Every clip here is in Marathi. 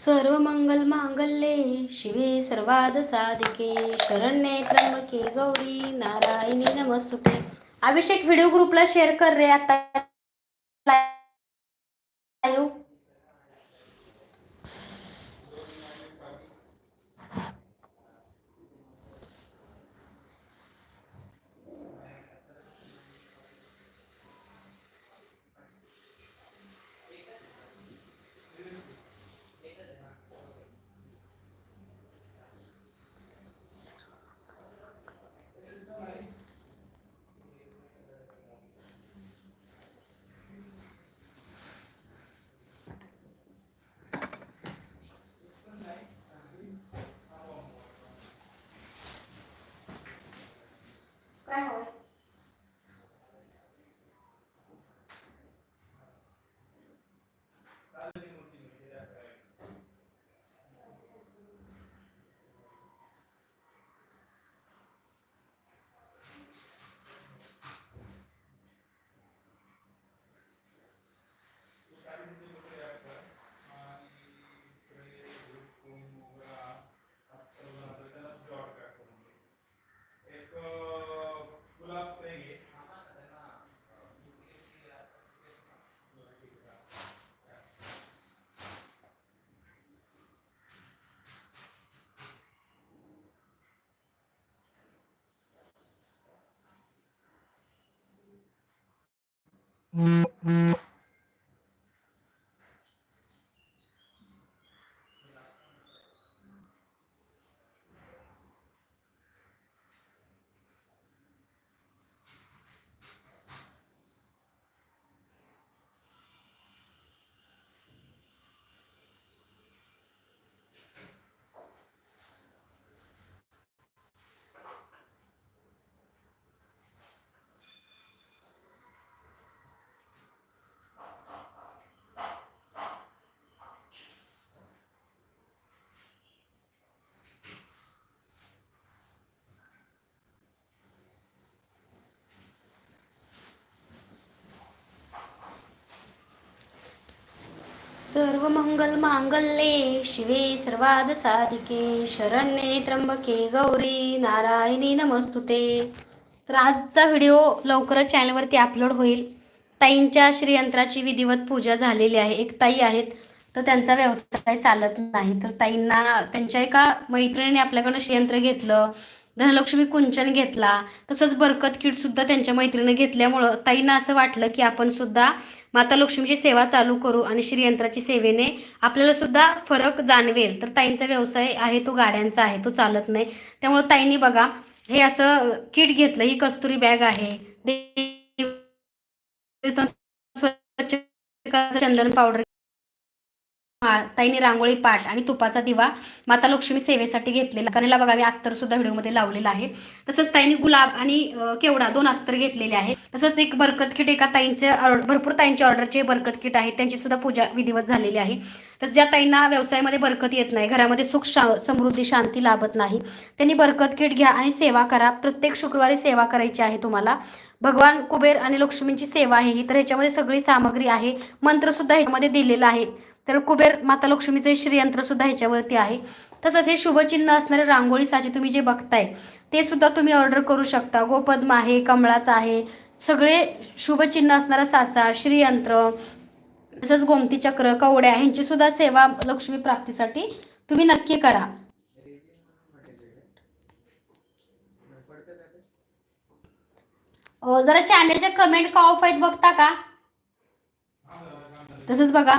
सर्व मंगल मांगल्ये शिवे सर्वाद साधिके शरण्ये त्र्यंबके गौरी नारायणी नमस्तुते. अभिषेक व्हिडिओ ग्रुपला शेअर कर रे आता. मंगल मांगल्ये शिवे सर्वाद साधिके शरण्ये त्र्यंबके गौरी नारायणी नमस्तुते. तर आजचा व्हिडिओ लवकरच चॅनलवरती अपलोड होईल. ताईंच्या श्रीयंत्राची विधिवत पूजा झालेली आहे. एक ताई आहेत तर त्यांचा व्यवसाय चालत नाही. तर ताईंना त्यांच्या एका मैत्रिणीने आपल्याकडनं श्रीयंत्र घेतलं. धनलक्ष्मी कुंचन घेतला तसंच बरकत किट सुद्धा त्यांच्या मैत्रिणीने घेतल्यामुळं ताईंना असं वाटलं की आपण सुद्धा माता लक्ष्मीची सेवा चालू करू आणि श्रीयंत्राची सेवेने आपल्याला सुद्धा फरक जाणवेल तर ताईंचा व्यवसाय आहे तो गाड्यांचा आहे तो चालत नाही त्यामुळे ताईंनी बघा हे असं किट घेतलं ही कस्तुरी बॅग आहे स्वच्छ चंदन पावडर माळ ताईने रांगोळी पाठ आणि तुपाचा दिवा माता लक्ष्मी सेवेसाठी घेतलेला. कारण याला बघा मी अत्तर सुद्धा व्हिडिओमध्ये लावलेला आहे. तसंच ताईने गुलाब आणि केवडा दोन अत्तर घेतलेले आहेत तसंच एक बरकत किट एका ताईंच्या भरपूर ताईंच्या ऑर्डरचे बरकत किट आहेत त्यांची सुद्धा पूजा विधिवत झालेली आहे. तर ज्या ताईंना व्यवसायामध्ये बरकत येत नाही घरामध्ये सुख शा समृद्धी शांती लाभत नाही त्यांनी बरकत किट घ्या आणि सेवा करा. प्रत्येक शुक्रवारी सेवा करायची आहे तुम्हाला. भगवान कुबेर आणि लक्ष्मींची सेवा आहे ही. तर ह्याच्यामध्ये सगळी सामग्री आहे. मंत्र सुद्धा ह्याच्यामध्ये दिलेला आहे. तर कुबेर माता लक्ष्मीचे श्रीयंत्र सुद्धा ह्याच्यावरती आहे. तसंच हे शुभचिन्ह असणारे रांगोळी साचे तुम्ही जे बघताय ते सुद्धा तुम्ही ऑर्डर करू शकता. गोपद्म आहे कमळाचा आहे सगळे शुभचिन्ह असणारा साचा श्रीयंत्र तसंच गोमती चक्र कवड्या ह्यांची सुद्धा सेवा लक्ष्मी प्राप्तीसाठी तुम्ही नक्की करा. जरा चॅनलच्या कमेंट का ऑफ आहेत बघता का? तसंच बघा.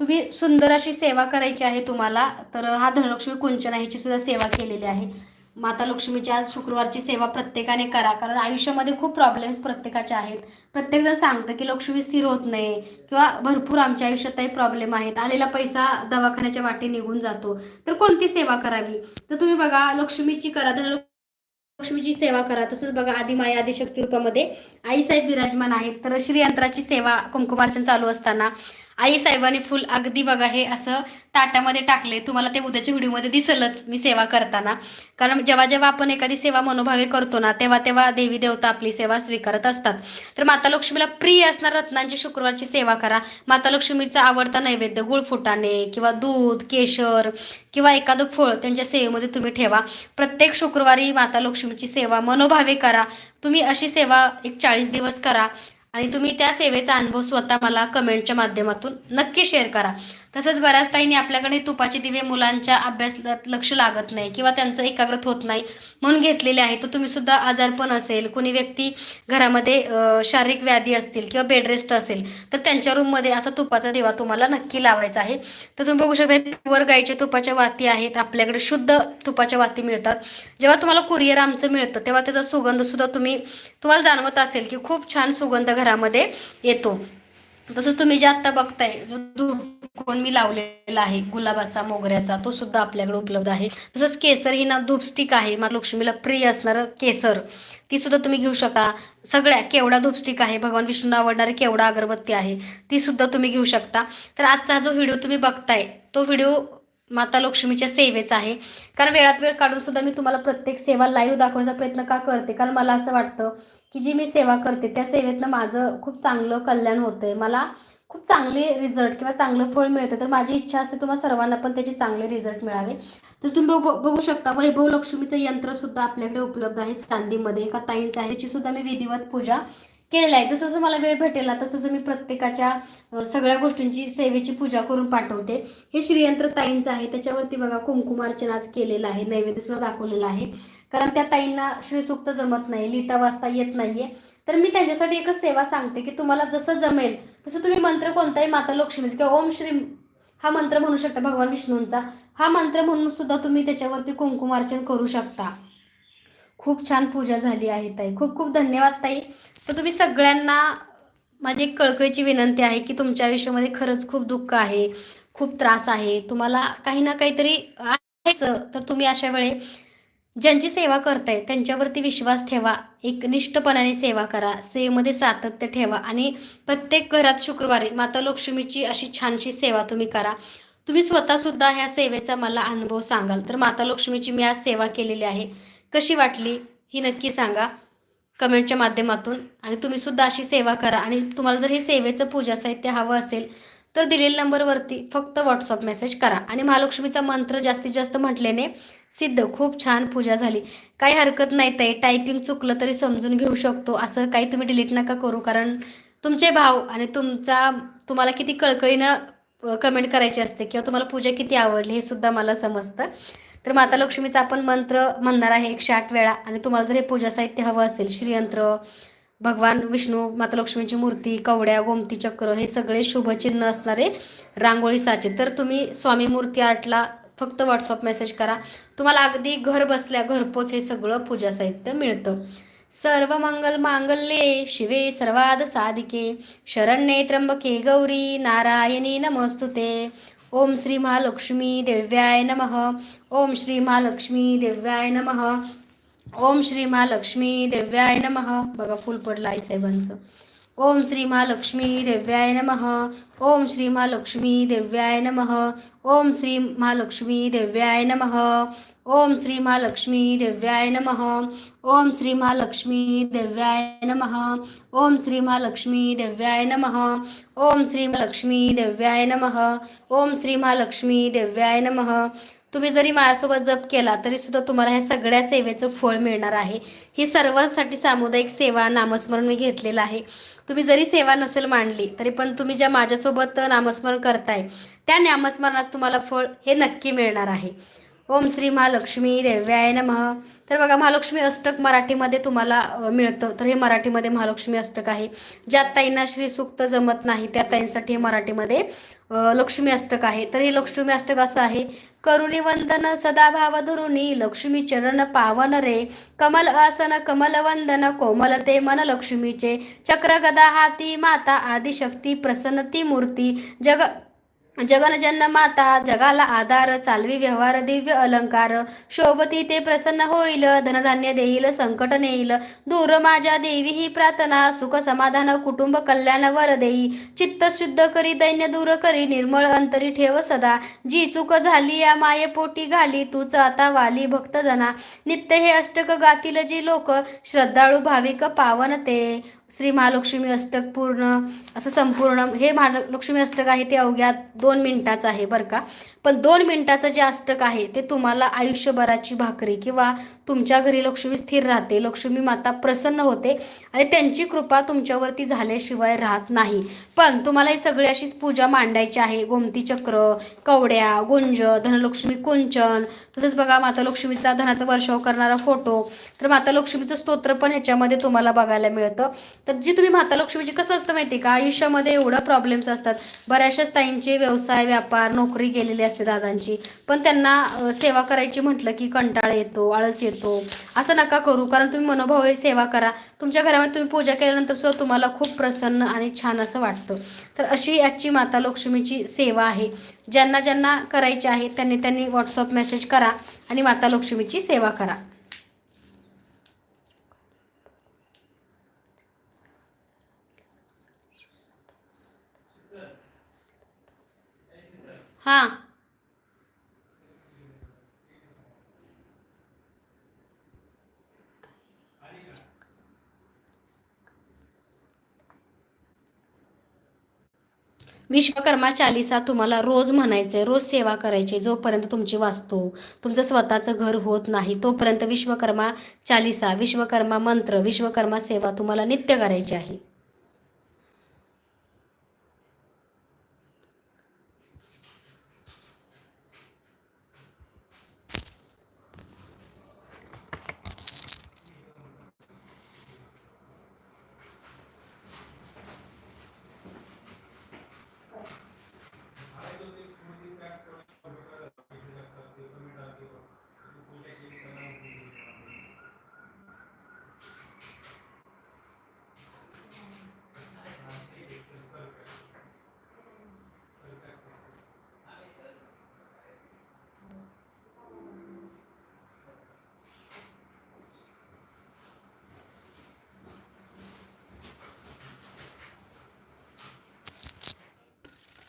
तुम्ही सुंदर अशी सेवा करायची आहे तुम्हाला तर हा धनलक्ष्मी कुंचन आहे ह्याची सुद्धा सेवा केलेली आहे. माता लक्ष्मीची आज शुक्रवारची सेवा प्रत्येकाने करा कारण आयुष्यामध्ये खूप प्रॉब्लेम्स प्रत्येकाचे आहेत. प्रत्येकजण सांगतं की लक्ष्मी स्थिर होत नाही किंवा भरपूर आमच्या आयुष्यातही प्रॉब्लेम आहेत. आलेला पैसा दवाखान्याच्या वाटे निघून जातो. तर कोणती सेवा करावी? तर तुम्ही बघा लक्ष्मीची करा धनलक्ष्मी लक्ष्मीची सेवा करा. तसंच बघा आदिमाया आदिशक्ती रूपामध्ये आईसाहेब विराजमान आहेत. तर श्रीयंत्राची सेवा कुंकुमार्चन चालू असताना आई साहेबांनी फुल अगदी बघा हे असं ताटामध्ये टाकले तुम्हाला ते उद्याच्या व्हिडिओमध्ये दिसलंच मी सेवा करताना. कारण जेव्हा जेव्हा आपण एखादी सेवा मनोभावे करतो ना तेव्हा तेव्हा देवी देवता आपली सेवा स्वीकारत असतात. तर माता लक्ष्मीला प्रिय असणार रत्नांची शुक्रवारची सेवा करा. माता लक्ष्मीचा आवडता नैवेद्य गुळ फुटाने किंवा दूध केशर किंवा एखादं फळ त्यांच्या सेवेमध्ये तुम्ही ठेवा. प्रत्येक शुक्रवारी माता लक्ष्मीची सेवा मनोभावे करा. तुम्ही अशी सेवा एक चाळीस दिवस करा. आणि तुम्ही त्या सेवेचा अनुभव स्वतः मला कमेंटच्या माध्यमातून नक्की शेअर करा. तसंच बऱ्याच ताईंनी आपल्याकडे तुपाचे दिवे मुलांच्या अभ्यासात लक्ष लागत नाही किंवा त्यांचं एकाग्रत होत नाही म्हणून घेतलेले आहे. तर तुम्ही सुद्धा आजारपण असेल कोणी व्यक्ती घरामध्ये शारीरिक व्याधी असतील किंवा बेडरेस्ट असेल तर त्यांच्या रूममध्ये असा तुपाचा दिवा तुम्हाला नक्की लावायचा आहे. तर तुम्ही बघू शकता प्युअर गाईच्या तुपाच्या वाती आहेत आपल्याकडे शुद्ध तुपाच्या वाती मिळतात. जेव्हा तुम्हाला कुरिअर आमचं मिळतं तेव्हा त्याचा सुगंध सुद्धा तुम्ही तुम्हाला जाणवत असेल की खूप छान सुगंध घरामध्ये येतो. तसंच तुम्ही जे आत्ता बघताय जो धूप कोण मी लावलेला आहे गुलाबाचा मोगऱ्याचा तो सुद्धा आपल्याकडे उपलब्ध आहे. तसंच केसर ही ना धूपस्टिक आहे माता लक्ष्मीला प्रिय असणारं केसर. ती सुद्धा तुम्ही घेऊ शकता. सगळ्या केवढा धूपस्टिक आहे भगवान विष्णूंना आवडणारी केवढा अगरबत्ती आहे ती सुद्धा तुम्ही घेऊ शकता. तर आजचा जो व्हिडिओ तुम्ही बघताय तो व्हिडिओ माता लक्ष्मीच्या सेवेचा आहे. कारण वेळात वेळ काढून सुद्धा मी तुम्हाला प्रत्येक सेवा लाईव्ह दाखवण्याचा प्रयत्न का करते? कारण मला असं वाटतं की जी मी सेवा करते त्या सेवेतनं माझं खूप चांगलं कल्याण होतंय. मला खूप चांगले रिझल्ट किंवा चांगलं फळ मिळतं. तर माझी इच्छा असते तुम्हाला सर्वांना पण त्याचे चांगले रिझल्ट मिळावे. तर तुम्ही बघू बघू शकता वैभव लक्ष्मीचं यंत्र सुद्धा आपल्याकडे उपलब्ध आहे चांदीमध्ये. एका ताईंचं आहे. त्याची सुद्धा मी विधिवत पूजा केलेलं आहे. जसं जसं मला वेळ भेटेल ना तसं मी प्रत्येकाच्या सगळ्या गोष्टींची सेवेची पूजा करून पाठवते. हे श्रीयंत्र ताईंचं आहे. त्याच्यावरती बघा कुंकुमार्चन आज केलेलं आहे. नैवेद्य सुद्धा दाखवलेला आहे. कारण त्या ताईंना श्रीसूक्त जमत नाही लिहिता वाचता येत नाहीये. तर मी त्यांच्यासाठी एकच सेवा सांगते की तुम्हाला जसं जमेल तसं तुम्ही मंत्र कोणताही माता लक्ष्मीचा किंवा ओम श्री हा मंत्र म्हणू शकता भगवान विष्णूंचा. हा मंत्र म्हणून सुद्धा तुम्ही त्याच्यावरती कुंकुमार्चन करू शकता. खूप छान पूजा झाली आहे ताई. खूप खूप धन्यवाद ताई. तर तुम्ही सगळ्यांना माझी एक कळकळीची विनंती आहे की तुमच्या आयुष्यामध्ये खरंच खूप दुःख आहे खूप त्रास आहे. तुम्हाला काही ना काहीतरी आहेच तर तुम्ही अशा वेळे ज्यांची सेवा करताय त्यांच्यावरती विश्वास ठेवा. एक निष्ठपणाने सेवा करा. सेवेमध्ये सातत्य ठेवा आणि प्रत्येक घरात शुक्रवारी माता लक्ष्मीची अशी छानशी सेवा तुम्ही करा. तुम्ही स्वतःसुद्धा ह्या सेवेचा मला अनुभव सांगाल. तर माता लक्ष्मीची मी आज सेवा केलेली आहे. कशी वाटली? ही नक्की सांगा कमेंटच्या माध्यमातून. आणि तुम्ही सुद्धा अशी सेवा करा. आणि तुम्हाला जर हे सेवेचं पूजा साहित्य हवं असेल तर दिलेल्या नंबरवरती फक्त व्हॉट्सअप मेसेज करा. आणि महालक्ष्मीचा मंत्र जास्तीत जास्त म्हटल्याने सिद्ध. खूप छान पूजा झाली. काही हरकत नाही ते टायपिंग चुकलं तरी समजून घेऊ शकतो. असं काही तुम्ही डिलीट नका करू. कारण तुमचे भाव आणि तुमचा तुम्हाला किती कळकळीनं कमेंट करायची असते किंवा तुम्हाला पूजा किती आवडली हे सुद्धा मला समजतं. तर माता लक्ष्मीचा आपण मंत्र म्हणणार आहे एकशे आठ वेळा. आणि तुम्हाला जर हे पूजा साहित्य हवं असेल श्रीयंत्र भगवान विष्णू माता लक्ष्मीची मूर्ती कवड्या गोमती चक्र हे सगळे शुभचिन्ह असणारे रांगोळी साचे. तर तुम्ही स्वामी मूर्ती आर्टला फक्त व्हॉट्सअप मेसेज करा. तुम्हाला अगदी घर बसल्या घरपोच हे सगळं पूजा साहित्य मिळतं. सर्व मंगल मांगल्ये शिवे सर्वाद साधिके. शरण्ये त्र्यंबके गौरी नारायणी नमस्तुते. ओम श्री महालक्ष्मी देव्याय नमः. ओम श्री महालक्ष्मी देव्याय नमः. ओम श्री महालक्ष्मी देव्याय नमः. बघा फुल पडलं आई साहेबांचं. ओम श्री महालक्ष्मी देव्याय नमः. ओम श्री महालक्ष्मी देव्याय नमः. ओम श्री महालक्ष्मी देव्याय नमः. ओम श्री महालक्ष्मी देव्याय नमः. ओम श्री महालक्ष्मी देव्याय नमः. ओम श्री महालक्ष्मी देव्याय नमः. ओम श्री महालक्ष्मी देव्याय नमः. ओम श्री महालक्ष्मी देव्याय नमः. तुम्ही जरी माझ्यासोबत जप केला तरी सुद्धा तुम्हाला ह्या सगळ्या सेवेचं फळ मिळणार आहे. ही सर्वांसाठी सामुदायिक सेवा नामस्मरण मी घेतलेलं आहे. तुम्ही जरी सेवा नसेल मांडली तरी पण तुम्ही ज्या माझ्यासोबत नामस्मरण करताय त्या नामस्मरणास तुम्हाला फळ हे नक्की मिळणार आहे. ओम श्री महालक्ष्मी देव्याय नमः. तर बघा महालक्ष्मी अष्टक मराठीमध्ये तुम्हाला मिळतं. तर हे मराठीमध्ये महालक्ष्मी अष्टक आहे. ज्या ताईंना श्रीसूक्त जमत नाही त्या ताईंसाठी हे मराठीमध्ये लक्ष्मी अष्टक आहे. तर हे लक्ष्मी अष्टक असं आहे. करुणी वंदन सदाभाव धरुणी लक्ष्मी चरण पावन रे. कमल आसन कमल वंदन कोमलते मन लक्ष्मीचे. चक्र गदा हाती माता आदिशक्ती प्रसन्नती मूर्ती. जग जगन जन्म माता जगाला आधार चालवी व्यवहार दिव्य अलंकार शोभती ते प्रसन्न होईल धनधान्य देईल संकट नेईल. दूर माझ्या देवी ही प्रार्थना सुख समाधान कुटुंब कल्याण वर देई. चित्त शुद्ध करी दैन्य दूर करी निर्मळ अंतरी ठेव सदा. जी चूक झाली या माये पोटी घाली तूच आता वाली भक्त जना. नित्य हे अष्टक गातील जी लोक श्रद्धाळू भाविक पावन ते. श्री महालक्ष्मी अष्टक पूर्ण असं संपूर्ण हे महालक्ष्मी अष्टक आहे ते अवघ्या दोन मिनिटाचं आहे बरं का. पण दोन मिनिटाचं जे अष्टक आहे ते तुम्हाला आयुष्यभराची भाकरी किंवा तुमच्या घरी लक्ष्मी स्थिर राहते लक्ष्मी माता प्रसन्न होते आणि त्यांची कृपा तुमच्यावरती झाल्याशिवाय राहत नाही. पण तुम्हाला ही सगळी अशीच पूजा मांडायची आहे. गोमती चक्र कवड्या गुंज धनलक्ष्मी कुंचन तसंच बघा माता लक्ष्मीचा धनाचा वर्षाव करणारा फोटो. तर माता लक्ष्मीचं स्तोत्र पण ह्याच्यामध्ये तुम्हाला बघायला मिळतं. तर जी तुम्ही माता लक्ष्मीची कसं असतं माहिती आहे का? आयुष्यामध्ये एवढं प्रॉब्लेम्स असतात. बऱ्याचशाच ताईंचे व्यवसाय व्यापार नोकरी गेलेले असते दादांची. पण त्यांना सेवा करायची म्हटलं की कंटाळ येतो आळस येतो. असं नका करू कारण तुम्ही मनोभावे सेवा करा. तुमच्या घरामध्ये तुम्ही पूजा केल्यानंतर सुद्धा तुम्हाला खूप प्रसन्न आणि छान असं वाटतं. तर अशी आजची माता लक्ष्मीची सेवा आहे. ज्यांना ज्यांना करायची आहे त्यांनी त्यांनी व्हॉट्सअप मेसेज करा आणि माता लक्ष्मीची सेवा करा. हां. विश्वकर्मा चालिसा तुम्हाला रोज म्हणायचं आहे रोज सेवा करायची जोपर्यंत तुमची वास्तू तुमचं स्वतःचं घर होत नाही तोपर्यंत विश्वकर्मा चालिसा विश्वकर्मा मंत्र विश्वकर्मा सेवा तुम्हाला नित्य करायची आहे.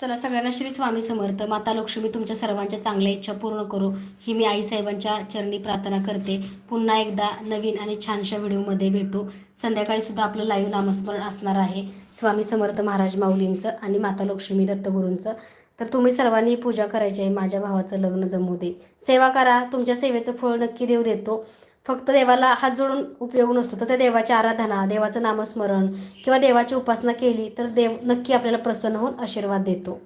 चला सगळ्यांना श्री स्वामी समर्थ. माता लक्ष्मी तुमच्या सर्वांच्या चांगल्या इच्छा पूर्ण करू. ही मी आईसाहेबांच्या चरणी प्रार्थना करते. पुन्हा एकदा नवीन आणि छानशा व्हिडिओमध्ये भेटू. संध्याकाळी सुद्धा आपलं लाईव्ह नामस्मरण असणार आहे. स्वामी समर्थ महाराज माऊलींचं आणि माता लक्ष्मी दत्तगुरूंचं. तर तुम्ही सर्वांनी पूजा करायची आहे. माझ्या भावाचं लग्न जमू दे. सेवा करा. तुमच्या सेवेचं फळ नक्की देव देतो. फक्त देवाला हात जोडून उपयोग नसतो. तर त्या देवाची आराधना देवाचं नामस्मरण किंवा देवाची उपासना केली तर देव नक्की आपल्याला प्रसन्न होऊन आशीर्वाद देतो.